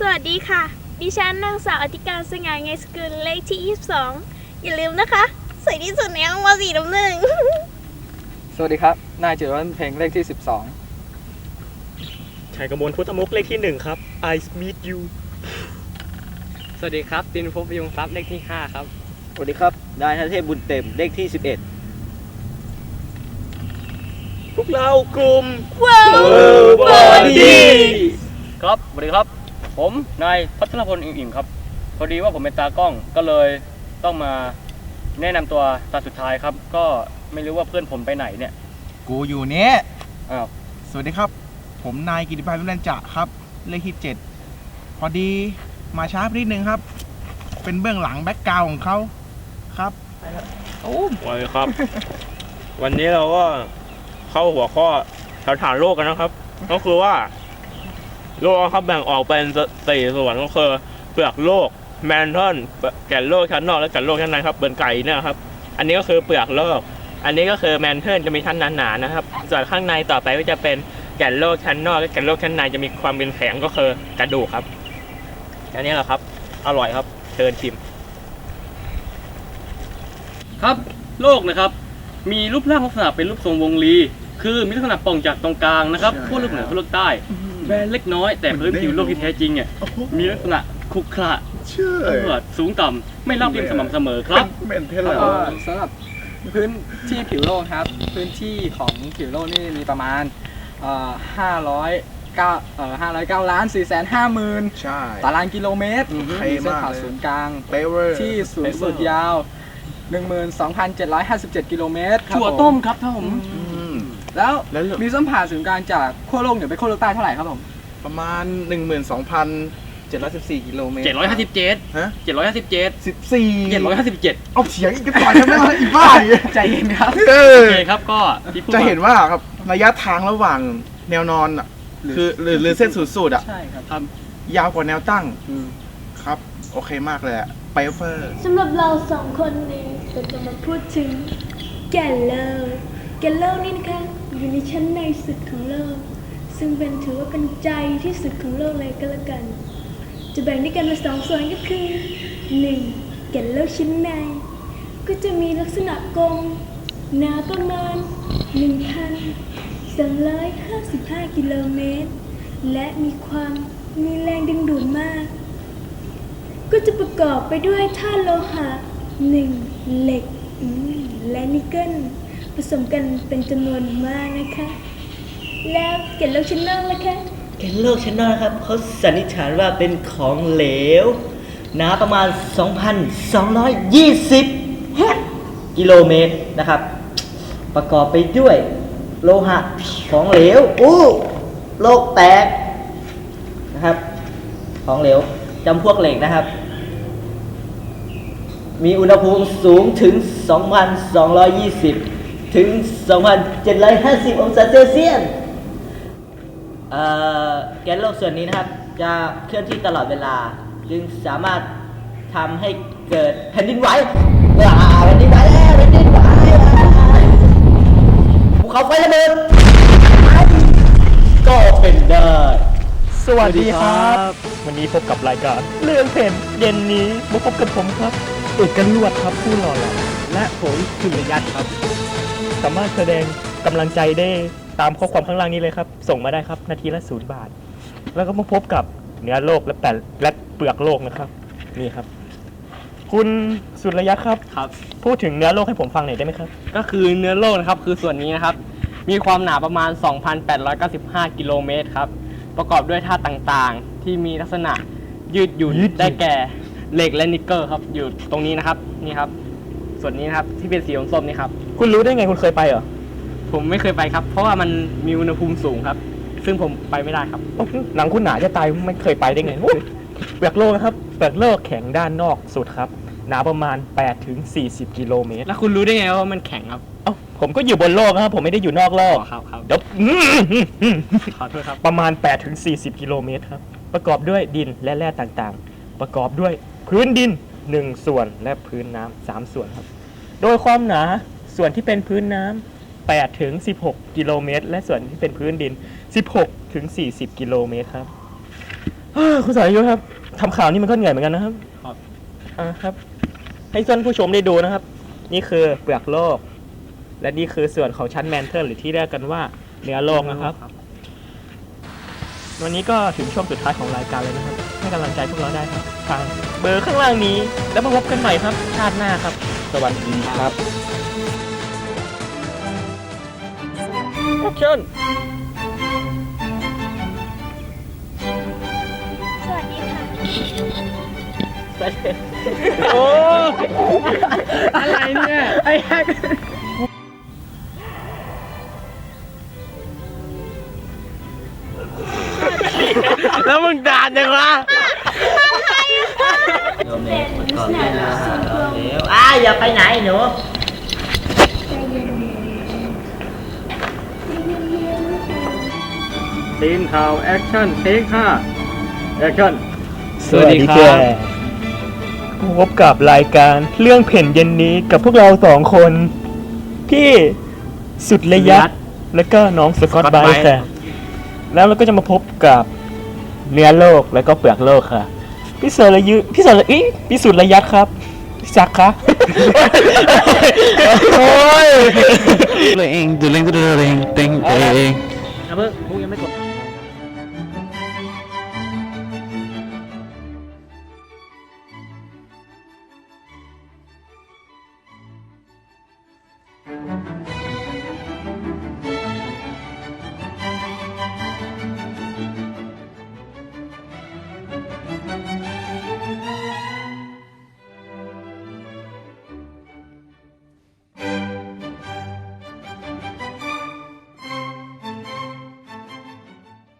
สวัสดีค่ะ ดิฉันนางสาวอธิการสง่าไงสกุลเลขที่ 22 อย่าลืมนะคะ สวยที่สุดในห้องวสีน้ำหนึ่งสวัสดีครับ นายจิรวัฒน์เพลงเลขที่ชัยกมลพุทธมุกเลขที่หนึ่งครับ I meet you สวัสดีครับตินภพพยุงทรัพย์เลขที่ 5 ครับ สวัสดีครับ นายธเทพบุญเต็ม เลขที่ 11 พวกเรากลุ่ม ว้าว Body ครับสวัสดีครับ ผมนายพัฒนพลอิ่มอิ่มครับ พอดีว่าผมเป็นตากล้องก็เลยต้องมาแนะนำตัวตอนสุดท้ายครับ ก็ไม่รู้ว่าเพื่อนผมไปไหนเนี่ยกูอยู่เนี้ยอ้าวสวัสดีครับ ผมนายกิติพันธ์วิรัญจะครับ เลขที่เจ็ดพอดีมาช้าไปนิดนึงครับ เป็นเบื้องหลังแบ็กกราวของเขาครับสวัสดีครับ วันนี้เราก็เข้าหัวข้อสถานโลกกันนะครับ ก็คือว่า โลกครับแบ่งออกเป็นสี่ส่วนก็คือเปลือกโลกแมนทอนแก่นโลกชั้นนอกและแก่นโลกชั้นในครับเปินไก่เนี่ยครับ อันนี้ก็คือเปลือกโลก อันนี้ก็คือแมนเทิลจะมีชั้นหนาๆนะครับ ส่วนข้างในต่อไปก็จะเป็นแก่นโลกชั้นนอกและแก่นโลกชั้นในจะมีความเป็นแข็งก็คือกระดูกครับอันนี้แหละครับ อร่อยครับเชิญชิม ครับโลกนะครับ มีรูปร่างลักษณะเป็นรูปทรงวงรี คือมีลักษณะป่องจากตรงกลางนะครับขั้วโลกเหนือขั้วโลกใต้ แบนเล็กน้อยแต่พื้นผิวโลกที่แท้จริงเนี่ยมีลักษณะขรุขระเชื่อเออสูงต่ำไม่ราบเรียบสม่ำเสมอครับเป็นเท13เลอก็ร์สำหรับพื้นที่ผิวโลกครับ พื้นที่ของผิวโลกนี่มีประมาณเอ่อ500 9เอ่อ509ล้าน4 5 0 0 0 0ใช่ตารางกิโลเมตรโอเคมีเส้นมากผ่าเลยศูนย์กลางเปเวอร์ที่ศูนย์สุดยาว12,757กิโลเมตรครับถั่วผต้มครับท่านผมอืม แล้วแล้วเหลือมีเส้นผ่าศูนย์กลางจากขั้วโลกเหนือไปขั้วโลกใต้เท่าไหร่ครับผม ประมาณ 12,714กิโลเมตร757ฮะ757 14 757เอาเสียงอีกก่อนได้ไหมล่ะอีบ้าอีกใจเย็นครับ เออโอเคครับก็ที่พูดจะมาเห็นว่าครับระยะทางระหว่างแนวนอนอะคือหรือหรือเส้นศูนย์สูตรอะ ใช่ครับ ครับ ยาวกว่าแนวตั้งครับ โอเคมากเลยอะเปเวอร์ สำหรับเราสองคนนี้เราจะมาพูดถึงแกนโลกแกนโลกนี่นะคะ อยู่ในชั้นในสุดของโลก ซึ่งเป็นถือว่าเป็นใจที่สุดของโลกเลยก็แล้วกัน จะแบ่งด้วยกันเป็นสองส่วนก็คือหนึ่งแกนโลกชิ้นใน ก็จะมีลักษณะกลมหนาประมาณ1,255 กิโลเมตร และมีความมีแรงดึงดูดมาก ก็จะประกอบไปด้วยธาตุโลหะหนึ่งเหล็กและนิกเกิล ผสมกันเป็นจำนวนมากนะคะ แล้วเกล็ดโลกชั้นนอกล่ะคะ แกนโลกชั้นนอกนะครับเขาสันนิษฐานว่าเป็นของเหลวหนาประมาณ 2,220 กิโลเมตรนะครับ ประกอบไปด้วยโลหะของเหลวอู้โลกแตกนะครับ ของเหลวจำพวกเหล็กนะครับ มีอุณหภูมิสูงถึง 2,220 ถึง 2,750 องศาเซลเซียสเอ่อแกนโลกส่วนนี้นะครับ จะเคลื่อนที่ตลอดเวลา จึงสามารถทำให้เกิดแผ่นดินไหวอ่าแผ่นดินไหวแล้วแผ่นดินไหวอ่าภูเขาไฟระเบิดก็เป็นได้สวัสดีครับ วันนี้พบกับรายการเรื่องเพนเย็นนี้มาพบกับผมครับเอกลวดครับผู้หล่อเหลาและผมคุณระยัดครับ สามารถแสดงกำลังใจได้ตามข้อความข้างล่างนี้เลยครับ ส่งมาได้ครับ นาทีละศูนย์บาท แล้วก็มาพบกับเนื้อโลกและแปดและเปลือกโลกนะครับ นี่ครับ คุณสุรยัตครับ ครับ พูดถึงเนื้อโลกให้ผมฟังหน่อยได้ไหมครับ ก็คือเนื้อโลกนะครับคือส่วนนี้นะครับ มีความหนาประมาณ 2,895 กิโลเมตรครับ ประกอบด้วยธาตุต่างๆ ที่มีลักษณะยืดหยุ่นยืดหยุ่น ได้แก่เหล็กและนิกเกิลครับอยู่ตรงนี้นะครับนี่ครับ ส่วนนี้นะครับที่เป็นสีส้มๆนี่ครับ คุณรู้ได้ไงคุณเคยไปเหรอผมไม่เคยไปครับ เพราะว่ามันมีอุณหภูมิสูงครับ ซึ่งผมไปไม่ได้ครับ โอ้หนังคุณหนาจะตายไม่เคยไปได้ไงโอ้เปลือกโลกนะครับเปลือกโลกแข็งด้านนอกสุดครับ หนาประมาณ8ถึง40กิโลเมตรแล้วคุณรู้ได้ไงว่ามันแข็งครับเอ้าผมก็อยู่บนโลกนะครับ ผมไม่ได้อยู่นอกโลก อ๋อครับครับเดี๋ยวขอโทษครับ ประมาณ8ถึง40 กิโลเมตรครับ ประกอบด้วยดินและแร่ต่างๆ ประกอบด้วยพื้นดิน 1 ส่วนและพื้นน้ำสามส่วนครับ โดยความหนา ส่วนที่เป็นพื้นน้ำ8ถึง16 กิโลเมตร และส่วนที่เป็นพื้นดิน 16 ถึง 40 กิโลเมตรครับเอ้อคุณสายุครับทำข่าวนี่มันก็เหนื่อยเหมือนกันนะครับครับอ่าครับ ให้ท่านผู้ชมได้ดูนะครับ นี่คือเปลือกโลก และนี่คือส่วนของชั้นแมนเทิลหรือที่เรียกกันว่าเนื้อโลกนะครับ วันนี้ก็ถึงช่วงสุดท้ายของรายการเลยนะครับ ให้กำลังใจพวกเราได้ครับทางเบอร์ข้างล่างนี้ แล้วมาพบกันใหม่ครับ ชาติหน้าครับ สวัสดีครับ แอคชั่นสวัสดีค่ะ โอ้อะไรเนี่ย ไอ้แฮกแล้วมึงด่าจังวะโยมเองก่อนเลยนะเดี๋ยวอ้าอย่าไปไหนหนู ทีมข่าวแอคชั่นเทคห้าแอคชั่น สวัสดีครับ พบกับรายการเรื่องเพ่นเย็นนี้กับพวกเราสองคน พี่สุดระยะ แล้วก็น้องสกอตไบท์ค่ะแล้วเราก็จะมาพบกับเนื้อโลกแล้วก็เปลือกโลกค่ะ พี่เสรยุพี่เสรอีพี่สุดระยะครับพี่จักคะโอ้ยเลยเองดูเล่งก็ดูเล่งเต็งเองเพิ่งพวกยังไม่กด